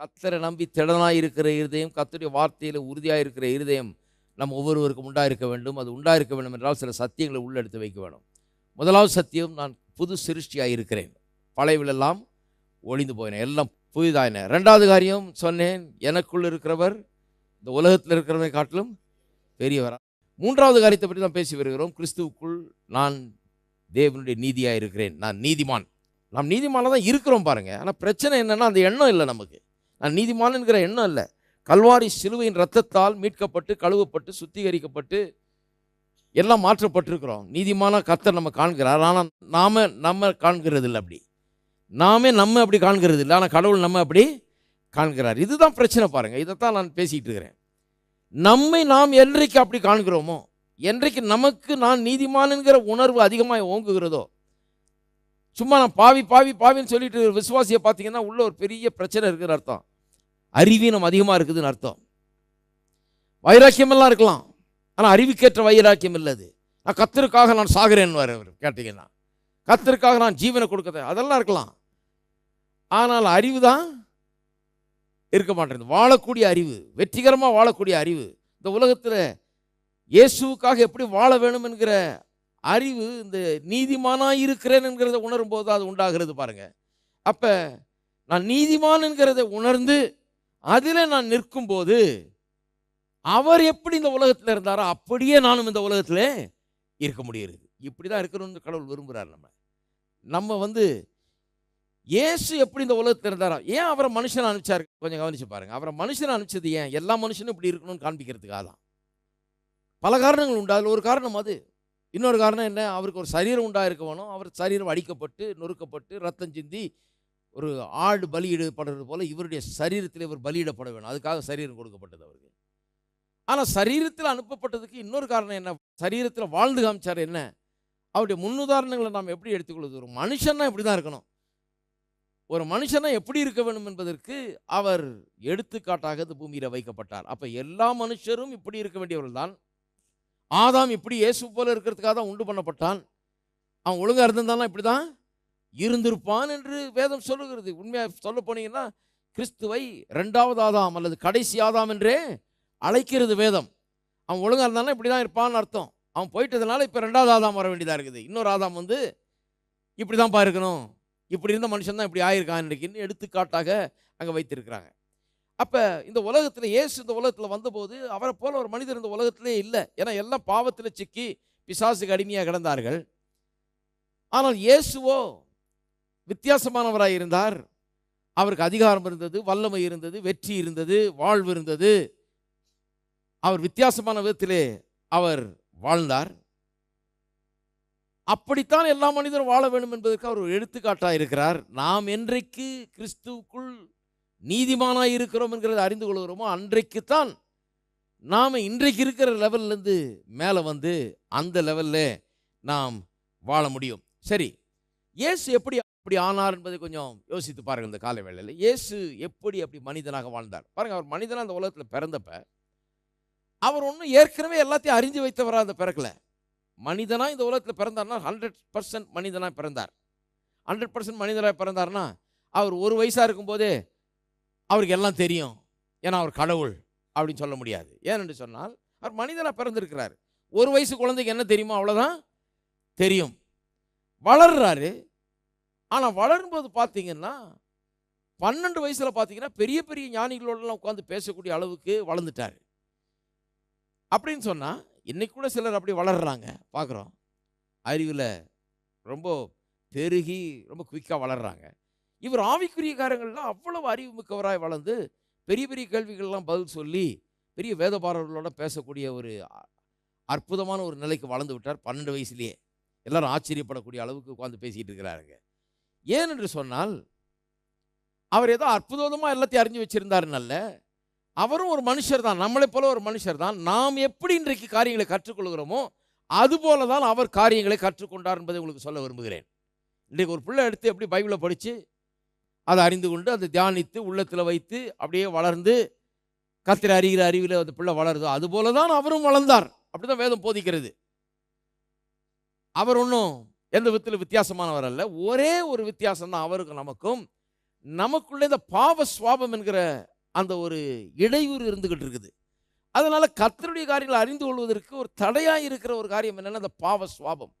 கத்தரை நம்பி திடனாக இருக்கிற இருதயம் கத்தருடைய வார்த்தையில் உறுதியாக இருக்கிற இருதயம் நம் ஒவ்வொருவருக்கும் உண்டாயிருக்க வேண்டும். அது உண்டாயிருக்க வேண்டும் என்றால் சில சத்தியங்களை உள்ளெடுத்து வைக்க வேண்டும். முதலாவது சத்தியம் நான் புது சிருஷ்டியாக இருக்கிறேன். பழையவிலெல்லாம் ஒளிந்து போயினேன் எல்லாம் புதிதாயின. ரெண்டாவது காரியம் சொன்னேன் எனக்குள் இருக்கிறவர் இந்த உலகத்தில் இருக்கிறவரை காட்டிலும் பெரியவரா. மூன்றாவது காரியத்தை பற்றி தான் பேசி வருகிறோம். கிறிஸ்துவுக்குள் நான் தேவனுடைய நீதியாக இருக்கிறேன். நான் நீதிமான். நாம் நீதிமானாக தான் இருக்கிறோம் பாருங்கள் ஆனால் பிரச்சனை என்னென்னா அந்த எண்ணம் இல்லை நமக்கு. நான் நீதிமான்ங்கிற எண்ணம் இல்லை. கல்வாரி சிலுவையின் ரத்தத்தால் மீட்கப்பட்டு கழுவப்பட்டு சுத்திகரிக்கப்பட்டு எல்லாம் மாற்றப்பட்டிருக்கிறோம். நீதிமான கர்த்தர் நம்ம காண்கிறார். ஆனால் நாம் நம்ம காண்கிறது இல்லை அப்படி. நாமே நம்ம அப்படி காண்கிறது இல்லை ஆனால் கடவுள் நம்ம அப்படி காண்கிறார். இதுதான் பிரச்சனை பாருங்கள் இதைத்தான் நான் பேசிகிட்டு இருக்கிறேன். நம்மை நாம் என்றைக்கு அப்படி காண்கிறோமோ என்றைக்கு நமக்கு நான் நீதிமானுங்கிற உணர்வு அதிகமாக ஓங்குகிறதோ சும்மா நான் பாவி பாவி பாவின்னு சொல்லிட்டு விசுவாசியை பார்த்தீங்கன்னா உள்ள ஒரு பெரிய பிரச்சனை இருக்கிற அர்த்தம். அறிவீனம் அதிகமாக இருக்குதுன்னு அர்த்தம். வைராக்கியமெல்லாம் இருக்கலாம். ஆனால் அறிவுக்கேற்ற வைராக்கியம் இல்லை நான் கத்தருக்காக நான் சாகிறேன்னு வர கேட்டீங்கன்னா. கத்தருக்காக நான் ஜீவனை கொடுக்கறது அதெல்லாம் இருக்கலாம். ஆனால் அறிவு தான் இருக்க மாட்டேங்குது. வாழக்கூடிய அறிவு வெற்றிகரமாக வாழக்கூடிய அறிவு. இந்த உலகத்தில் இயேசுவுக்காக எப்படி வாழ வேணும் என்கிற அறிவு இந்த நீதிமானாக இருக்கிறேன் என்கிறத உணரும் போது அது உண்டாகிறது பாருங்கள் அப்போ நான் நீதிமான் என்கிறதை உணர்ந்து அதில் நான் நிற்கும்போது அவர் எப்படி இந்த உலகத்தில் இருந்தாரோ அப்படியே நானும் இந்த உலகத்தில் இருக்க முடியுது இப்படி தான் இருக்கணும்னு கடவுள் விரும்புகிறார் நம்ம நம்ம வந்து இயேசு எப்படி இந்த உலகத்தில் இருந்தாரோ ஏன் அவரை மனுஷனை அனுப்பிச்சாரு? கொஞ்சம் கவனிச்சு பாருங்க. அவரை மனுஷனை அனுப்பிச்சது ஏன்? எல்லா மனுஷனும் இப்படி இருக்கணும்னு காண்பிக்கிறதுக்காக தான் பல காரணங்கள் உண்டு. அதில் ஒரு காரணம் அது. இன்னொரு காரணம் என்ன? அவருக்கு ஒரு சரீரம் உண்டாயிருக்க வேணும். அவர் சரீரம் அடிக்கப்பட்டு நொறுக்கப்பட்டு ரத்தம் சிந்தி ஒரு ஆடு பலியிடப்படுறது போல் இவருடைய சரீரத்தில் இவர் பலியிடப்பட வேணும் அதுக்காக சரீரம் கொடுக்கப்பட்டது அவருக்கு. ஆனால் சரீரத்தில் அனுப்பப்பட்டதுக்கு இன்னொரு காரணம் என்ன? சரீரத்தில் வாழ்ந்து காமிச்சார் என்ன? அவருடைய முன்னுதாரணங்களை நாம் எப்படி எடுத்துக்கொள்வது? ஒரு மனுஷன்னா இப்படி தான் இருக்கணும். ஒரு மனுஷனா எப்படி இருக்க வேண்டும் என்பதற்கு அவர் எடுத்துக்காட்டாக இந்த பூமியில் வைக்கப்பட்டார். அப்போ எல்லா மனுஷரும் இப்படி இருக்க வேண்டியவர்கள் தான். ஆதாம் இப்படி இயேசு போல இருக்கிறதுக்காக தான் உண்டு பண்ணப்பட்டான். அவன் ஒழுங்காக இருந்திருந்தானா இப்படி தான் இருந்திருப்பான் என்று வேதம் சொல்லுகிறது. உண்மையாக சொல்ல போனீங்கன்னா கிறிஸ்துவை ரெண்டாவது ஆதாம் அல்லது கடைசி ஆதாம் என்றே அழைக்கிறது வேதம். அவன் ஒழுங்காக இருந்தாலும் இப்படி தான் இருப்பான்னு அர்த்தம். அவன் போயிட்டதுனால இப்போ ரெண்டாவது ஆதாம் வர வேண்டியதாக இருக்குது. இன்னொரு ஆதாம் வந்து இப்படி தான்ப்பா இருக்கணும். இப்படி இருந்த மனுஷன் தான் இப்படி ஆயிருக்கான் இன்றைக்கின்னு எடுத்துக்காட்டாக அங்கே வைத்திருக்கிறாங்க. அப்போ இந்த உலகத்தில் இயேசு இந்த உலகத்தில் வந்தபோது அவரை போல ஒரு மனிதர் இந்த உலகத்திலே இல்லை. ஏன்னா எல்லாம் பாவத்தில் சிக்கி பிசாசுக்கு அடிமையாக கிடந்தார்கள். ஆனால் இயேசுவோ வித்தியாசமானவராக இருந்தார் அவருக்கு அதிகாரம் இருந்தது வல்லமை இருந்தது வெற்றி இருந்தது வாழ்வு இருந்தது. அவர் வித்தியாசமான விதத்திலே அவர் வாழ்ந்தார். அப்படித்தான் எல்லா மனிதரும் வாழ வேண்டும் என்பதற்கு அவர் ஒரு எடுத்துக்காட்டாக இருக்கிறார். நாம் என்றைக்கு கிறிஸ்துவுக்குள் நீதிமானாக இருக்கிறோம் என்கிறதை அறிந்து கொள்கிறோமோ அன்றைக்குத்தான் நாம் இன்றைக்கு இருக்கிற லெவல்லேருந்து மேலே வந்து அந்த லெவலில் நாம் வாழ முடியும். சரி இயேசு எப்படி அப்படி ஆனார் என்பதை கொஞ்சம் யோசித்து பாருங்கள் இந்த காலை வேளையில். இயேசு எப்படி அப்படி மனிதனாக வாழ்ந்தார்? பாருங்கள் அவர் மனிதனாக அந்த உலகத்தில் பிறந்தப்ப அவர் ஒன்றும் ஏற்கனவே எல்லாத்தையும் அறிஞ்சு வைத்தவராக அந்த பிறக்கல மனிதனாக இந்த உலகத்தில் பிறந்தார்னா ஹண்ட்ரட் பர்சன்ட் மனிதனாக பிறந்தார். ஹண்ட்ரட் பர்சன்ட் மனிதனாக பிறந்தார்னா அவர் ஒரு வயசாக இருக்கும்போதே அவருக்கு எல்லாம் தெரியும். ஏன்னா அவர் கடவுள் அப்படின்னு சொல்ல முடியாது. ஏனென்று சொன்னால் அவர் மனிதனாக பிறந்திருக்கிறார். ஒரு வயசு குழந்தைக்கு என்ன தெரியுமோ அவ்வளோதான் தெரியும். வளர்றாரு. ஆனால் வளரும்போது பார்த்தீங்கன்னா பன்னெண்டு வயசில் பார்த்தீங்கன்னா பெரிய பெரிய ஞானிகளோடலாம் உட்காந்து பேசக்கூடிய அளவுக்கு வளர்ந்துட்டார். அப்படின்னு சொன்னால் இன்னைக்கு கூட சிலர் அப்படி வளர்றாங்க. பார்க்குறோம் அறிவில் ரொம்ப பெருகி ரொம்ப குயிக்காக வளர்கிறாங்க இவர் ஆவிக்குரிய காரங்கள்லாம் அவ்வளவு அறிவு மிக்கவராய் வளர்ந்து பெரிய பெரிய கேள்விகள்லாம் பதில் சொல்லி பெரிய வேதபாரர்களோட பேசக்கூடிய ஒரு அற்புதமான ஒரு நிலைக்கு வளர்ந்து விட்டார் பன்னெண்டு வயசுலேயே. எல்லாரும் ஆச்சரியப்படக்கூடிய அளவுக்கு உட்காந்து பேசிகிட்டு இருக்கிறாருங்க. ஏன் என்று சொன்னால் அவர் ஏதோ அற்புதமாக எல்லாத்தையும் அறிஞ்சு வச்சிருந்தாருன்னல்ல அவரும் ஒரு மனுஷர் தான். நம்மளை போல ஒரு மனுஷர் தான். நாம் எப்படி இன்றைக்கு காரியங்களை கற்றுக்கொள்கிறோமோ அதுபோல தான் அவர் காரியங்களை கற்றுக்கொண்டார் என்பதை உங்களுக்கு சொல்ல விரும்புகிறேன். இன்றைக்கு ஒரு பிள்ளை எடுத்து எப்படி பைபிளை படித்து அதை அறிந்து கொண்டு அதை தியானித்து உள்ளத்தில் வைத்து அப்படியே வளர்ந்து கத்திர அறிகிற அறிவில் அந்த பிள்ளை வளருதோ அதுபோல தான் அவரும் வளர்ந்தார். அப்படிதான் வேதம் போதிக்கிறது. அவர் ஒன்றும் எந்த விதத்தில் வித்தியாசமானவர் அல்ல ஒரே ஒரு வித்தியாசம் தான் அவருக்கும் நமக்கும். நமக்குள்ளே இந்த பாவ சுவாபம் என்கிற அந்த ஒரு இடையூறு இருந்துகிட்டு இருக்குது. அதனால கத்தருடைய காரியங்களை அறிந்து கொள்வதற்கு ஒரு தடையாக இருக்கிற ஒரு காரியம் என்னென்னா அந்த பாவ சுவாபம்.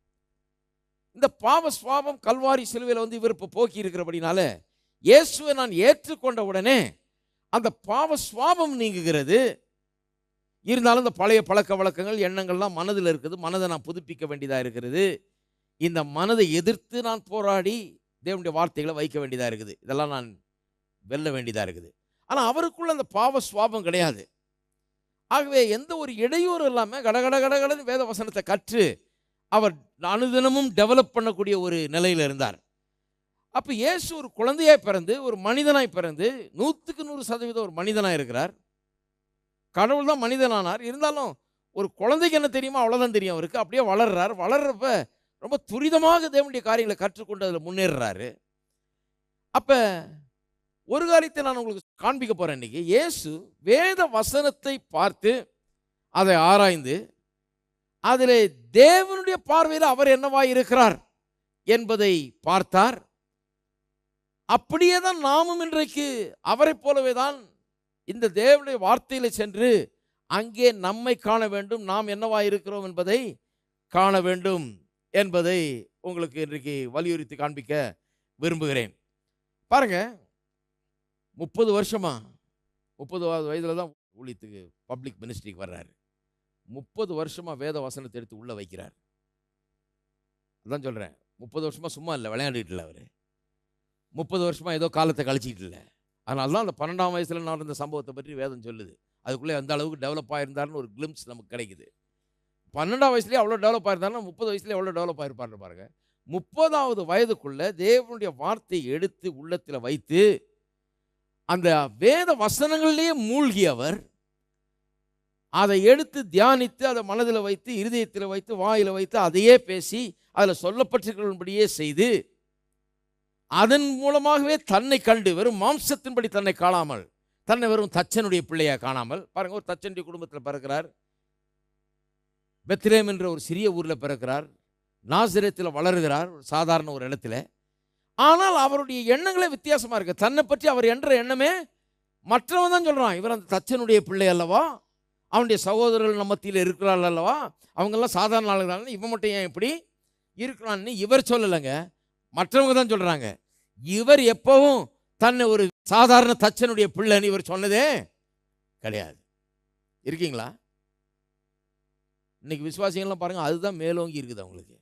இந்த பாவ சுவாபம் கல்வாரி சிலுவையில் வந்து இவர் இப்போ போக்கி இருக்கிறபடினால இயேசுவை நான் ஏற்றுக்கொண்ட உடனே அந்த பாவ சுவாபம் நீங்குகிறது. இருந்தாலும் இந்த பழைய பழக்க வழக்கங்கள் எண்ணங்கள்லாம் மனதில் இருக்குது. மனதை நான் புதுப்பிக்க வேண்டியதாக இருக்கிறது. இந்த மனதை எதிர்த்து நான் போராடி தேவனுடைய வார்த்தைகளை வைக்க வேண்டியதாக இருக்குது. இதெல்லாம் நான் வெல்ல வேண்டியதாக இருக்குது. ஆனால் அவருக்குள்ள அந்த பாவ சுவாபம் கிடையாது. ஆகவே எந்த ஒரு இடையூறு இல்லாமல் கடகட கடகடன்னு வேத வசனத்தை கற்று அவர் அனுதினமும் டெவலப் பண்ணக்கூடிய ஒரு நிலையில் இருந்தார். அப்போ இயேசு ஒரு குழந்தையாய் பிறந்து ஒரு மனிதனாய் பிறந்து நூற்றுக்கு நூறு சதவீதம் ஒரு மனிதனாக இருக்கிறார். கடவுள் தான் மனிதனானார். இருந்தாலும் ஒரு குழந்தைக்கு என்ன தெரியுமோ? அவ்வளோதான் தெரியும் அவருக்கு. அப்படியே வளர்றார். வளர்றப்ப ரொம்ப துரிதமாக தேவனுடைய காரியங்களை கற்றுக்கொண்டு அதில் முன்னேறுறாரு. அப்போ ஒரு காரியத்தை நான் உங்களுக்கு காண்பிக்க போகிறேன் இன்றைக்கி இயேசு வேத வசனத்தை பார்த்து அதை ஆராய்ந்து அதில் தேவனுடைய பார்வையில் அவர் என்னவா இருக்கிறார் என்பதை பார்த்தார். அப்படியே தான் நாமும் இன்றைக்கு அவரை போலவே தான் இந்த தேவனுடைய வார்த்தையில் சென்று அங்கே நம்மை காண வேண்டும் நாம் என்னவா இருக்கிறோம் என்பதை காண வேண்டும். என்பதை உங்களுக்கு இன்றைக்கு வலியுறுத்தி காண்பிக்க விரும்புகிறேன். பாருங்க முப்பது வருஷமா முப்பது வயதில் தான் ஊழியத்துக்கு பப்ளிக் மினிஸ்ட்ரிக்கு வர்றாரு. முப்பது வருஷமாக வேத வசனத்தை எடுத்து உள்ளே வைக்கிறார். அதான் சொல்கிறேன் முப்பது வருஷமாக சும்மா இல்லை விளையாண்டுட்டு இல்லை அவர். முப்பது வருஷமாக ஏதோ காலத்தை கழிச்சிக்கிட்டு இல்லை. அதனால தான் அந்த பன்னெண்டாம் வயசில் நடந்த சம்பவத்தை பற்றி வேதம் சொல்லுது. அதுக்குள்ளே எந்த அளவுக்கு டெவலப் ஆயிருந்தாருன்னு ஒரு கிளிம்ஸ் நமக்கு கிடைக்குது. பன்னெண்டாம் வயசுலேயே அவ்வளோ டெவலப் ஆயிருந்தாருன்னா முப்பது வயசுலேயே எவ்வளோ டெவலப் ஆயிருப்பாரு பாருங்க. முப்பதாவது வயதுக்குள்ள தேவனுடைய வார்த்தையை எடுத்து உள்ளத்தில் வைத்து அந்த வேத வசனங்கள்லேயே மூழ்கியவர் அதை எடுத்து தியானித்து அதை மனதில் வைத்து இருதயத்தில் வைத்து வாயில் வைத்து அதையே பேசி அதில் சொல்லப்பட்டிருக்கிறபடியே செய்து அதன் மூலமாகவே தன்னை கண்டு வெறும் மாம்சத்தின்படி தன்னை காணாமல் தன்னை வெறும் தச்சனுடைய பிள்ளையை காணாமல் பாருங்க ஒரு தச்சனுடைய குடும்பத்தில் பிறக்கிறார். பெத்ரேம் என்ற ஒரு சிறிய ஊரில் பிறக்கிறார். நாசிரியத்தில் வளருகிறார் ஒரு சாதாரண ஒரு இடத்துல. ஆனால் அவருடைய எண்ணங்களே வித்தியாசமாக இருக்குது தன்னை பற்றி அவர் என்ற எண்ணமே மற்றவன் தான் சொல்கிறான் இவர் அந்த தச்சனுடைய பிள்ளை அல்லவா? அவனுடைய சகோதரர்கள் நம்ம மத்தியில் இருக்கிறாள் அல்லவா? அவங்கெல்லாம் சாதாரண ஆளுகிறாள் இவன் மட்டும் ஏன் இப்படி இருக்கிறான்னு இவர் சொல்லலைங்க. மற்றவங்க தான் சொல்கிறாங்க இவர் எப்பவும் தன்னை ஒரு சாதாரண தச்சனுடைய பிள்ளைன்னு இவர் சொன்னதே கிடையாது. இருக்கீங்களா? இன்றைக்கி விசுவாசிகள்லாம் பாருங்கள் அதுதான் மேலோங்கி இருக்குது அவங்களுக்கு.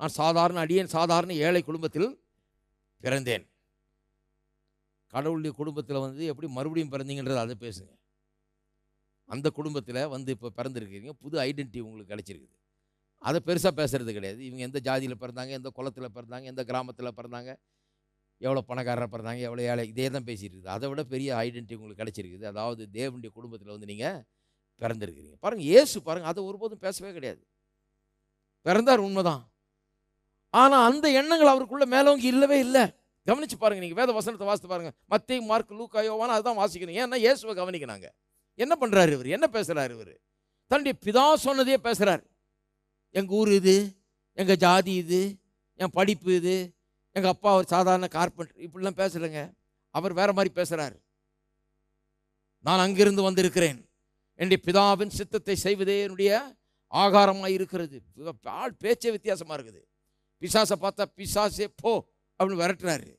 நான் சாதாரண அடியேன் சாதாரண ஏழை குடும்பத்தில் பிறந்தேன். கடவுளுடைய குடும்பத்தில் வந்து எப்படி மறுபடியும் பிறந்தீங்கன்றது அதை பேசுங்க. அந்த குடும்பத்தில் வந்து இப்போ பிறந்திருக்கிறீங்க புது ஐடென்டிட்டி உங்களுக்கு கிடச்சிருக்குது. அதை பெருசாக பேசுகிறது கிடையாது. இவங்க எந்த ஜாதியில் பிறந்தாங்க எந்த குளத்தில் பிறந்தாங்க எந்த கிராமத்தில் பிறந்தாங்க எவ்வளோ பணக்காரராக பிறந்தாங்க எவ்வளோ ஏழை இதே தான் பேசிட்டு இருக்குது. அதை விட பெரிய ஐடென்டிட்டி உங்களுக்கு கிடச்சிருக்குது. அதாவது தேவனுடைய குடும்பத்தில் வந்து நீங்கள் பிறந்திருக்கிறீங்க. பாருங்கள் இயேசு பாருங்கள் அதை ஒருபோதும் பேசவே கிடையாது. பிறந்தார் உண்மைதான். ஆனால் அந்த எண்ணங்கள் அவருக்குள்ள மேலோங்கி இல்லவே இல்லை. கவனிச்சு பாருங்க நீங்கள் வேத வசனத்தை வாசித்து பாருங்க. மத்திய மார்க் லூக்கா யோவான அதுதான் வாசிக்கணும். ஏன்னா இயேசுவை கவனிக்கிறாங்க. என்ன பண்ணுறாரு இவர்? என்ன பேசுகிறாரு இவர்? தன்னுடைய பிதா சொன்னதே பேசுகிறார் எங்கள் ஊர் இது? எங்கள் ஜாதி இது? என் படிப்பு இது? எங்கள் அப்பா ஒரு சாதாரண கார்பெண்டர் இப்படிலாம் பேசலைங்க. அவர் வேற மாதிரி பேசுகிறார் நான் அங்கிருந்து வந்திருக்கிறேன். என்னுடைய பிதாவின் சித்தத்தை செய்வதே என்னுடைய ஆகாரமாக இருக்கிறது ஆள் பேச்சே வித்தியாசமாக இருக்குது பிசாசை பார்த்தா பிசாசே போ அப்படின்னு விரட்டுறாரு.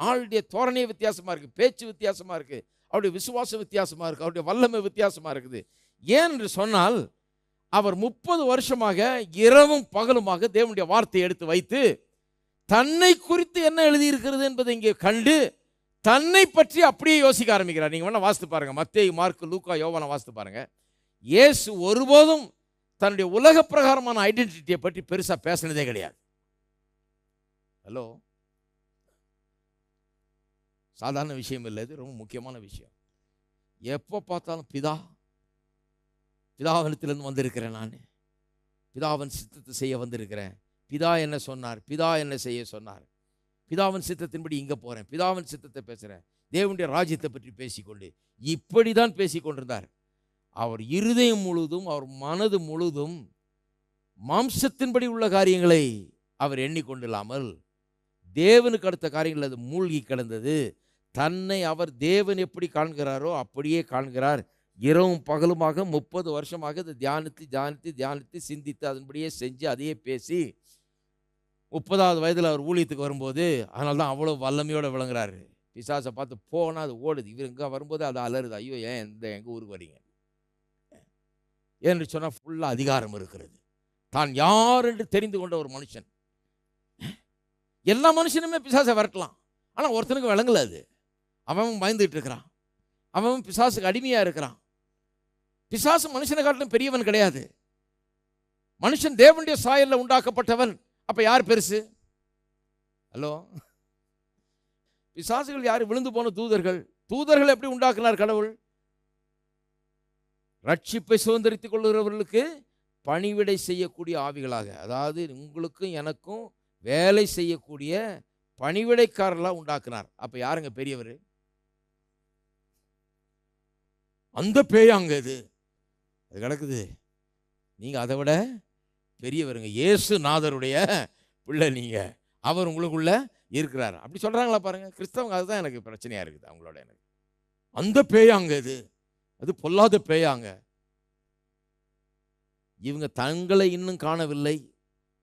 ஆளுடைய தோரணையே வித்தியாசமாக இருக்குது பேச்சு வித்தியாசமாக இருக்குது அவருடைய விசுவாசம் வித்தியாசமாக இருக்குது அவருடைய வல்லமை வித்தியாசமாக இருக்குது ஏன் என்று சொன்னால் அவர் முப்பது வருஷமாக இரவும் பகலுமாக தேவனுடைய வார்த்தையை எடுத்து வைத்து தன்னை குறித்து என்ன எழுதியிருக்கிறது என்பதை இங்கே கண்டு தன்னை பற்றி அப்படியே யோசிக்க ஆரம்பிக்கிறார். நீங்கள் வேணால் வாசித்து பாருங்கள் மத்திய மார்க் லூக்கா யோவான வாசித்து பாருங்கள் இயேசு ஒருபோதும் தன்னுடைய உலக பிரகாரமான ஐடென்டிட்டியை பற்றி பெருசாக பேசினதே கிடையாது. ஹலோ சாதாரண விஷயம் இல்லை இது. ரொம்ப முக்கியமான விஷயம். எப்போ பார்த்தாலும் பிதா பிதாவனத்திலிருந்து வந்திருக்கிறேன் நான். பிதாவன் சித்தத்தை செய்ய வந்திருக்கிறேன். பிதா என்ன சொன்னார்? பிதா என்ன செய்ய சொன்னார்? பிதாவின் சித்தத்தின்படி இங்கே போகிறேன் பிதாவின் சித்தத்தை பேசுகிறேன் தேவனுடைய ராஜ்யத்தை பற்றி பேசிக்கொண்டு. இப்படி தான் பேசிக்கொண்டிருந்தார். அவர் இருதயம் முழுதும் அவர் மனது முழுதும் மாம்சத்தின்படி உள்ள காரியங்களை அவர் எண்ணிக்கொண்டில்லாமல் தேவனுக்கு அடுத்த காரியங்கள் அது மூழ்கி கிடந்தது. தன்னை அவர் தேவன் எப்படி காண்கிறாரோ அப்படியே காண்கிறார். இரவும் பகலுமாக முப்பது வருஷமாக இதை தியானித்து தியானித்து தியானித்து சிந்தித்து அதன்படியே செஞ்சு அதையே பேசி முப்பதாவது வயதில் அவர் ஊழியத்துக்கு வரும்போது அதனால தான் அவ்வளோ வல்லமையோடு விளங்குறாரு. பிசாசை பார்த்து போனால் அது ஓடுது. இவர் இங்கே வரும்போது அது அலறுது. ஐயோ ஏன் இந்த எங்கள் ஊருக்கு வரீங்க? என்று சொன்னால் ஃபுல்லாக அதிகாரம் இருக்கிறது. தான் யார் என்று தெரிந்து கொண்ட ஒரு மனுஷன். எல்லா மனுஷனுமே பிசாசை விரட்டலாம். ஆனால் ஒருத்தனுக்கு விளங்கல அது. அவன் பயந்துகிட்டு இருக்கிறான். அவன் பிசாசுக்கு அடிமையாக இருக்கிறான். பிசாசு மனுஷனை காட்டிலும் பெரியவன் கிடையாது. மனுஷன் தேவனுடைய சாயலில் உண்டாக்கப்பட்டவன். அப்போ யார் பெருசு? ஹலோ? பிசாசுகள் யார்? விழுந்து போன தூதர்கள். தூதர்கள் எப்படி உண்டாக்குனார் கடவுள்? ரட்சிப்பை சுதந்திரித்துக் கொள்கிறவர்களுக்கு பணிவிடை செய்யக்கூடிய ஆவிகளாக. அதாவது உங்களுக்கும் எனக்கும் வேலை செய்யக்கூடிய பணிவிடைக்காரர்களாக உண்டாக்குனார். அப்போ யாருங்க பெரியவர்? அந்த பேயாங்க இது. அது கிடக்குது. நீங்கள் அதை விட பெரியவருங்க. இயேசு நாதருடைய பிள்ளை நீங்கள் அவர் உங்களுக்குள்ள இருக்கிறார். அப்படி சொல்கிறாங்களா பாருங்கள் கிறிஸ்தவங்க அதுதான் எனக்கு பிரச்சனையாக இருக்குது. அவங்களோட எனக்கு. அந்த பேயாங்க இது. அது பொல்லாத பேயாங்க. இவங்க தங்களை இன்னும் காணவில்லை.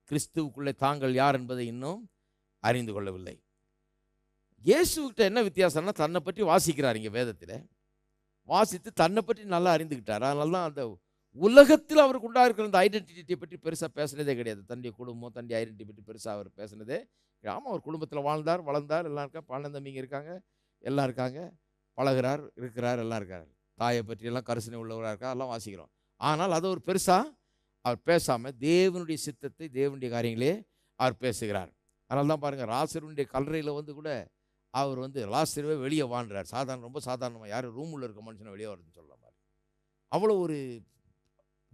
கிறிஸ்துவுக்குள்ளே தாங்கள் யார் என்பதை இன்னும் அறிந்து கொள்ளவில்லை. இயேசுக்கிட்ட என்ன வித்தியாசம்னா தன்னை பற்றி வாசிக்கிறார் இங்கே வேதத்தில். வாசித்து தன்னை பற்றி நல்லா அறிந்துக்கிட்டார் அதனால தான் அந்த உலகத்தில் அவருக்கு உண்டாக இருக்கிற அந்த ஐடென்டிட்டியை பற்றி பெருசாக பேசுனதே கிடையாது. தன்னுடைய குடும்பம் தன்னுடைய ஐடென்டிட்டி பற்றி பெருசாக அவர் பேசுனதே ஆமாம் அவர் குடும்பத்தில் வாழ்ந்தார் வளர்ந்தார் எல்லாம் இருக்கா? பாண்டன் தம்பிங்க இருக்காங்க எல்லாம் இருக்காங்க. பழகுறார் இருக்கிறார் எல்லாம் இருக்கார். தாயை பற்றியெல்லாம் கரிசனை உள்ளவராக இருக்கா? எல்லாம் வாசிக்கிறோம். ஆனால் அதை ஒரு பெருசாக அவர் பேசாமல் தேவனுடைய சித்தத்தை தேவனுடைய காரியங்களே அவர் பேசுகிறார். அதனால தான் பாருங்கள் ராசருடைய கல்லறையில் வந்து கூட அவர் வந்து ராசருவே வெளியே வாழ்றார். சாதாரண ரொம்ப சாதாரணமாக யார் ரூமில் இருக்க மனுஷனை வெளியே வருதுன்னு சொல்ல மாதிரி. அவ்வளோ ஒரு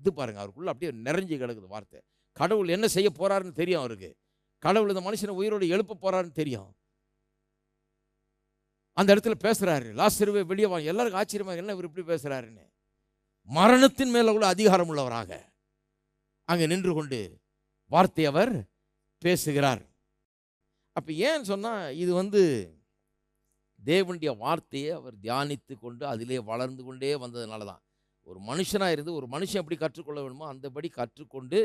இது பாருங்க அவருக்குள்ள அப்படியே நிறைஞ்சு கிடக்குது வார்த்தை. கடவுள் என்ன செய்ய போறாருன்னு தெரியும் அவருக்கு. கடவுள் இந்த மனுஷனை உயிரோடு எழுப்ப போறாருன்னு தெரியும். அந்த இடத்துல பேசுறாரு லாஸ்டர்வே வெளியே வாங்க எல்லாருக்கும் ஆச்சரியமா என்ன இவர் இப்படி பேசுறாருன்னு. மரணத்தின் மேல உள்ள அதிகாரம் உள்ளவராக. அங்கே நின்று கொண்டு வார்த்தை அவர் பேசுகிறார். அப்போ ஏன் சொன்னால் இது வந்து தேவனுடைய வார்த்தையை அவர் தியானித்து கொண்டு அதிலே வளர்ந்து கொண்டே வந்ததுனால தான் ஒரு மனுஷனாக இருந்து ஒரு மனுஷன் எப்படி கற்றுக்கொள்ள வேணுமோ அந்தபடி கற்றுக்கொண்டு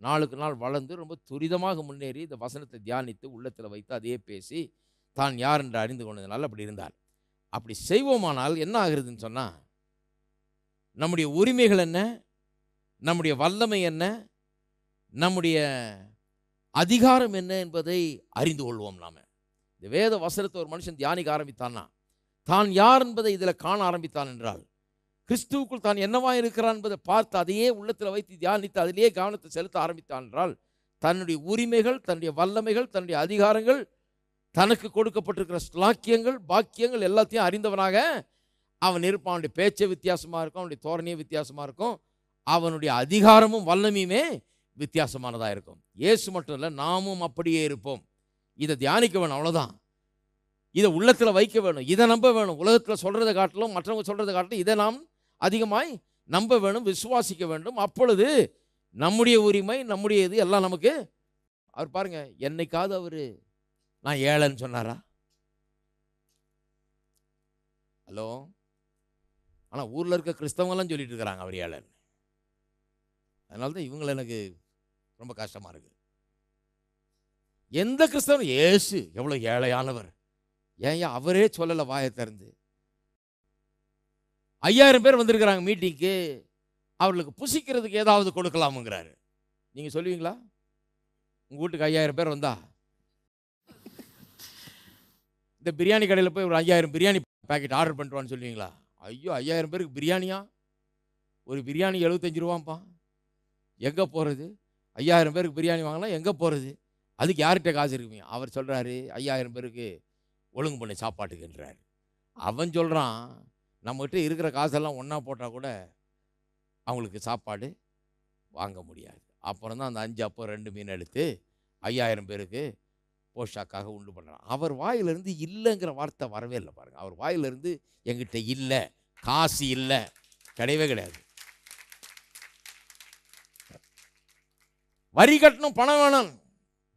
நாளுக்கு நாள் வளர்ந்து ரொம்ப துரிதமாக முன்னேறி இந்த வசனத்தை தியானித்து உள்ளத்தில் வைத்து அதையே பேசி தான் யார் என்று அறிந்து கொண்டதுனால அப்படி இருந்தார். அப்படி செய்வோமானால் என்ன ஆகுறதுன்னு சொன்னால் நம்முடைய உரிமைகள் என்ன? நம்முடைய வல்லமை என்ன? நம்முடைய அதிகாரம் என்ன என்பதை அறிந்து கொள்வோம் நாம். இந்த வேத வசனத்தை ஒரு மனுஷன் தியானிக்க ஆரம்பித்தான்னா தான் யார் என்பதை இதில் காண ஆரம்பித்தான் என்றால் கிறிஸ்துவுக்குள் தான் என்னவா இருக்கிறான் என்பதை பார்த்து அதையே உள்ளத்தில் வைத்து தியானித்து அதிலேயே கவனத்தை செலுத்த ஆரம்பித்தான் என்றால் தன்னுடைய உரிமைகள் தன்னுடைய வல்லமைகள் தன்னுடைய அதிகாரங்கள் தனக்கு கொடுக்கப்பட்டிருக்கிற ஸ்லாக்கியங்கள் பாக்கியங்கள் எல்லாத்தையும் அறிந்தவனாக அவன் இருப்பான். அவனுடைய பேச்சே வித்தியாசமாக இருக்கும் அவனுடைய தோரணையே வித்தியாசமாக இருக்கும். அவனுடைய அதிகாரமும் வல்லமையுமே வித்தியாசமானதாக இருக்கும். இயேசு மட்டும் இல்லை நாமும் அப்படியே இருப்போம். இதை தியானிக்க வேணும் அவ்வளோதான் இதை உள்ளத்தில் வைக்க வேணும் இதை நம்ப வேணும். உலகத்தில் சொல்கிறத காட்டிலும் மற்றவங்க சொல்கிறத காட்டிலும் இதை நாம் அதிகமாய் நம்ப வேணும் விசுவாசிக்க வேண்டும். அப்பொழுது நம்முடைய உரிமை நம்முடைய இது எல்லாம் நமக்கு. அவர் பாருங்க என்னைக்காவது அவர் நான் ஏழைன்னு சொன்னாரா? ஹலோ? ஆனால் ஊரில் இருக்க கிறிஸ்தவங்கள்லாம் சொல்லிட்டு இருக்கிறாங்க அவர் ஏழைன்னு. அதனால தான் இவங்களை எனக்கு ரொம்ப கஷ்டமாக இருக்கு. எந்த கிறிஸ்தவன் ஏசு எவ்வளோ ஏழையானவர். ஏன் அவரே சொல்லலை வாயை திறந்து. ஐயாயிரம் பேர் வந்திருக்கிறாங்க மீட்டிங்க்கு. அவர்களுக்கு புசிக்கிறதுக்கு ஏதாவது கொடுக்கலாமுங்கிறாரு. நீங்கள் சொல்லுவீங்களா? உங்கள் வீட்டுக்கு ஐயாயிரம் பேர் வந்தா? இந்த பிரியாணி கடையில் போய் ஒரு ஐயாயிரம் பிரியாணி பேக்கெட் ஆர்டர் பண்ணிட்டுவான்னு சொல்லுவீங்களா? ஐயோ ஐயாயிரம் பேருக்கு பிரியாணியா? ஒரு பிரியாணி எழுபத்தஞ்சு ரூபாம்ப்பா. எங்கே போகிறது ஐயாயிரம் பேருக்கு பிரியாணி வாங்கலாம் எங்கே போகிறது அதுக்கு யார்கிட்ட காசு இருக்குங்க அவர் சொல்கிறாரு ஐயாயிரம் பேருக்கு ஒழுங்கு பண்ணி சாப்பாட்டுக்குன்றார். அவன் சொல்கிறான் நம்மகிட்ட இருக்கிற காசெல்லாம் ஒன்றா போட்டால் கூட அவங்களுக்கு சாப்பாடு வாங்க முடியாது. அப்புறம் தான் அந்த அஞ்சு அப்போ ரெண்டு மீன் எடுத்து ஐயாயிரம் பேருக்கு போஷாக்காக உண்டு பண்ணுறான் அவர் வாயிலிருந்து இல்லைங்கிற வார்த்தை வரவே இல்லை பாருங்கள் அவர் வாயிலிருந்து எங்கிட்ட இல்லை காசு இல்லை கிடையவே கிடையாது. வரி கட்டணும் பணம் வேணும்.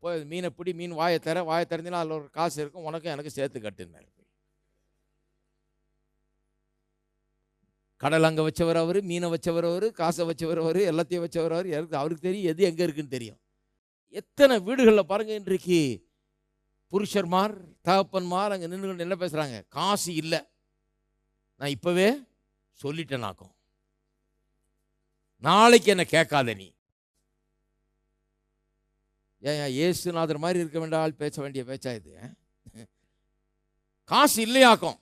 போய் மீனை பிடி மீன் வாயை தர வாயை திறந்தீங்கன்னா அதில் ஒரு காசு இருக்கும் உனக்கும் எனக்கு சேர்த்து கட்டுனார் கடல் அங்கே வச்சவர் அவர் மீனை வச்சவர் அவர் காசை வச்சவர் அவர் எல்லாத்தையும் வச்சவர் அவர். எனக்கு அவருக்கு தெரியும் எது எங்கே இருக்குன்னு தெரியும். எத்தனை வீடுகளில் பாருங்க இன்றைக்கு புருஷர்மார் தகப்பன்மார் அங்கே நின்று என்ன பேசுகிறாங்க காசு இல்லை. நான் இப்போவே சொல்லிட்டேனாக்கும் நாளைக்கு என்ன கேட்காத நீ. ஏன் ஏன் இயேசுநாதர் மாதிரி இருக்க வேண்டிய ஆள் பேச வேண்டிய பேச்சா இது? காசு இல்லையாக்கும்.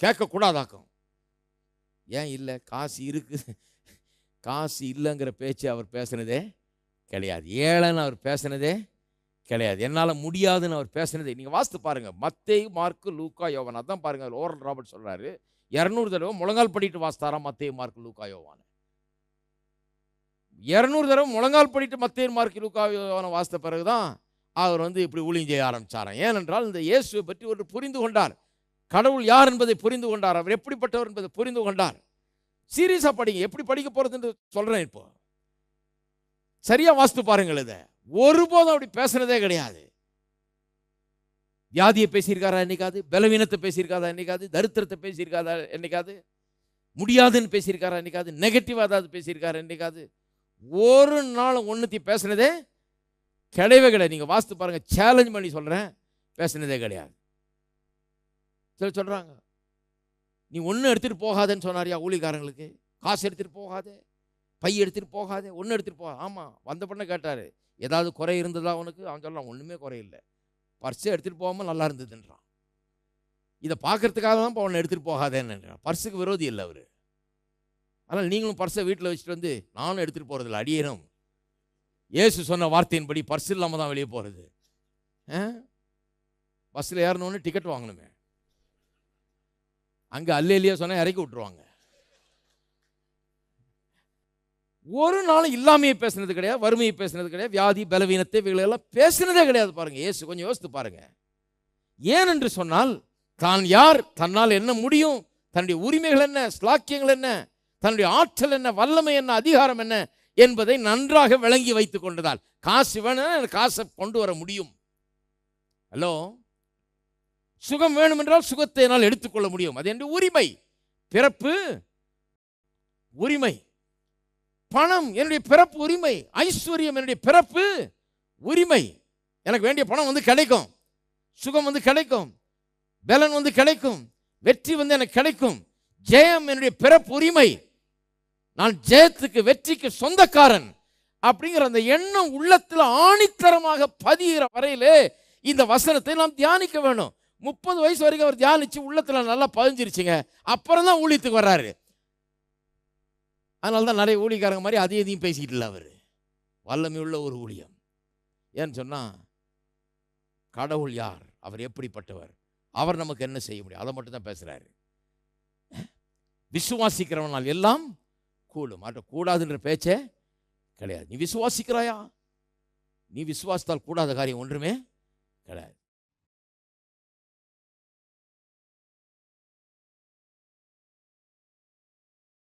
கேட்கக்கூடாதாக்கும். ஏன் இல்லை? காசு இருக்குது காசு இல்லைங்கிற பேச்சு அவர் பேசுனதே கிடையாது. ஏழைன்னு அவர் பேசுனதே கிடையாது. என்னால் முடியாதுன்னு அவர் பேசுனதே. நீங்கள் வாஸ்து பாருங்கள் மத்தேயு மார்க்கு லூக்கா யோவான். அதான் பாருங்கள் ஓரல் ராபர்ட் சொல்கிறாரு இரநூறு தடவை முழங்கால் படிட்டு வாசித்தாராம் மத்தே மார்க்கு லூக்கா யோவான்? இரநூறு தடவை முழங்கால் படிட்டு மத்தேயு மார்க்கு லூக்கா யோவானை வாசித்த பிறகு தான் அவர் வந்து இப்படி ஊழியம் செய்ய ஆரம்பிச்சாராம். ஏனென்றால் இந்த இயேசுவை பற்றி ஒரு புரிந்து கொண்டார். கடவுள் யார் என்பதை புரிந்து கொண்டார் அவர் எப்படிப்பட்டவர் என்பதை புரிந்து கொண்டார். சீரியஸாக படிங்க எப்படி படிக்க போகிறதுன்னு சொல்கிறேன் இப்போ. சரியாக வாஸ்து பாருங்கள் இதை. ஒருபோதும் அப்படி பேசுனதே கிடையாது. வியாதியை பேசியிருக்காரா என்னைக்காது பலவீனத்தை பேசியிருக்காதா என்னைக்காது தரித்திரத்தை பேசியிருக்காதா என்னைக்காது முடியாதுன்னு பேசியிருக்காரா என்னைக்காது நெகட்டிவாக ஏதாவது பேசியிருக்காரு என்னைக்காது ஒரு நாளும் ஒன்றுத்தையும் பேசுனதே கிடையவே கிடையாது. நீங்கள் வாஸ்து பாருங்கள் சேலஞ்ச் பண்ணி சொல்கிறேன் பேசுனதே கிடையாது. சரி சொல்கிறாங்க நீ ஒன்றும் எடுத்துகிட்டு போகாதேன்னு சொன்னாரியா ஊழிக்காரங்களுக்கு காசு எடுத்துகிட்டு போகாதே. பை எடுத்துகிட்டு போகாதே. ஒன்றும் எடுத்துகிட்டு போகாது ஆமாம் வந்த பொண்ணை கேட்டார் ஏதாவது குறை இருந்ததா உனக்கு? அவன் சொல்லலாம் ஒன்றுமே குறையில்லை பர்ஸே எடுத்துகிட்டு போகாமல் நல்லா இருந்ததுன்றான். இதை பார்க்கறதுக்காக தான் இப்போ அவனை எடுத்துகிட்டு போகாதேன்னுன்றான் பர்ஸுக்கு விரோதி இல்லை அவர். ஆனால் நீங்களும் பர்ஸை வீட்டில் வச்சுட்டு வந்து நானும் எடுத்துகிட்டு போகிறதில்ல அடியேனும். இயேசு சொன்ன வார்த்தையின்படி பர்ஸ் இல்லாமல் தான் வெளியே போகிறது பஸ்ஸில் ஏறணுன்னு டிக்கெட் வாங்கணுமே. அங்கே அல்லையிலேயே சொன்னால் இறக்கி விட்டுருவாங்க. ஒரு நாள் இல்லாமையை பேசுனது கிடையாது வறுமையை பேசுனது கிடையாது வியாதி பலவீனத்தை இவைகளெல்லாம் பேசுனதே கிடையாது பாருங்க. ஏசு கொஞ்சம் யோசித்து பாருங்க. ஏன் என்று சொன்னால் தான் யார் தன்னால் என்ன முடியும் தன்னுடைய உரிமைகள் என்ன ஸ்லாக்கியங்கள் என்ன தன்னுடைய ஆற்றல் என்ன வல்லமை என்ன அதிகாரம் என்ன என்பதை நன்றாக விளங்கி வைத்துக் கொண்டதால் காசு வேணும்னா எனக்கு காசை கொண்டு வர முடியும். ஹலோ சுகம் வேணுமென்றால் சுகத்தை என்னால் எடுத்துக்கொள்ள முடியும். அது என்று உரிமை. பிறப்பு உரிமை. பணம் என்னுடைய பிறப்பு உரிமை. ஐஸ்வர்யம் என்னுடைய பிறப்பு உரிமை. எனக்கு வேண்டிய பணம் வந்து கிடைக்கும். சுகம் வந்து கிடைக்கும். பலன் வந்து கிடைக்கும். வெற்றி வந்து எனக்கு கிடைக்கும். ஜெயம் என்னுடைய பிறப்பு உரிமை. நான் ஜெயத்துக்கு வெற்றிக்கு சொந்தக்காரன் அப்படிங்கிற அந்த எண்ணம் உள்ளத்தில் ஆணித்தரமாக பதிகிற வரையிலே இந்த வசனத்தை நாம் தியானிக்க வேணும். முப்பது வயசு வரைக்கும் அவர் தியானிச்சு உள்ளத்தில் நல்லா பதிஞ்சிருச்சுங்க. அப்புறம் தான் ஊழியத்துக்கு வர்றாரு. அதனால தான் நிறைய ஊழியக்காரங்க மாதிரி அதையும் இதையும் பேசிக்கிட்டு இல்லை அவர். வல்லமை உள்ள ஒரு ஊழியம். ஏன்னு சொன்னால் கடவுள் யார்? அவர் எப்படிப்பட்டவர்? அவர் நமக்கு என்ன செய்ய முடியும்? அதை மட்டும் தான் பேசுகிறாரு விசுவாசிக்கிறவனால் எல்லாம் கூடும். மாட்ட கூடாதுன்ற பேச்சே கிடையாது. நீ விசுவாசிக்கிறாயா? நீ விசுவாசித்தால் கூடாத காரியம் ஒன்றுமே கிடையாது.